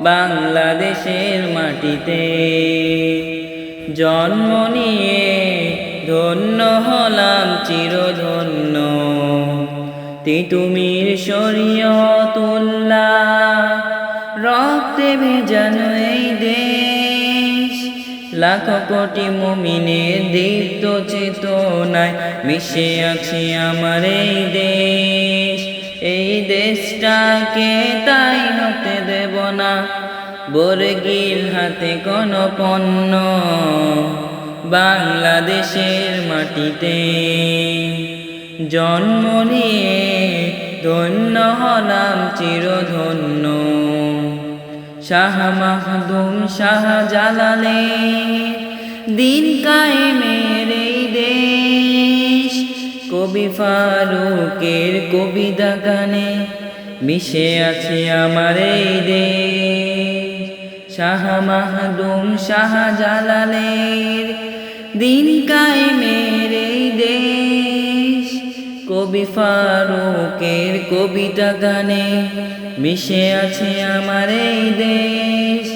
বাংলাদেশের মাটিতে। জন্ম নিয়ে ধন্য হলাম চিরধন্য। তিতুমির শরীয়তুল্লাহ, রক্তে ভেজানো এই দেশ। লাখ কোটি মুমিনের দীপ্ত চেতনায় মিশে আছে আমার এই দেশ। এই দেশটাকে তাই বর্গির হাতে কোন পণ্য বাংলাদেশের মাটিতে। জন্ম নিয়ে ধন্য হলাম চিরধন্য। শাহ মাহদুম শাহ জালালে দিন কায়েমের এই দেশ। কবি ফারুকের কবিতা গানে মিশে আছে আমার এই দেশ। শাহ মাহদুম শাহ জালালের দিন কায়েমের এই দেশ। কবি ফারুকের কবিতা গানে মিশে আছে আমার এই দেশ।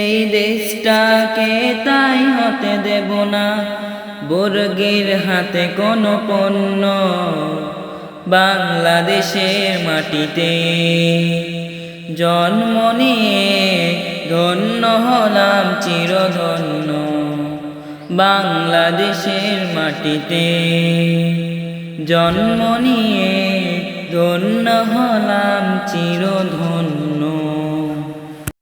এই দেশটাকে তাই হতে দেব না, বর্গের হাতে কোনো পণ্য। বাংলাদেশের মাটিতে জন্ম নিয়ে ধন্য হলাম চিরধন্য বাংলাদেশের মাটিতে। জন্ম নিয়ে ধন্য হলাম চিরধন্য।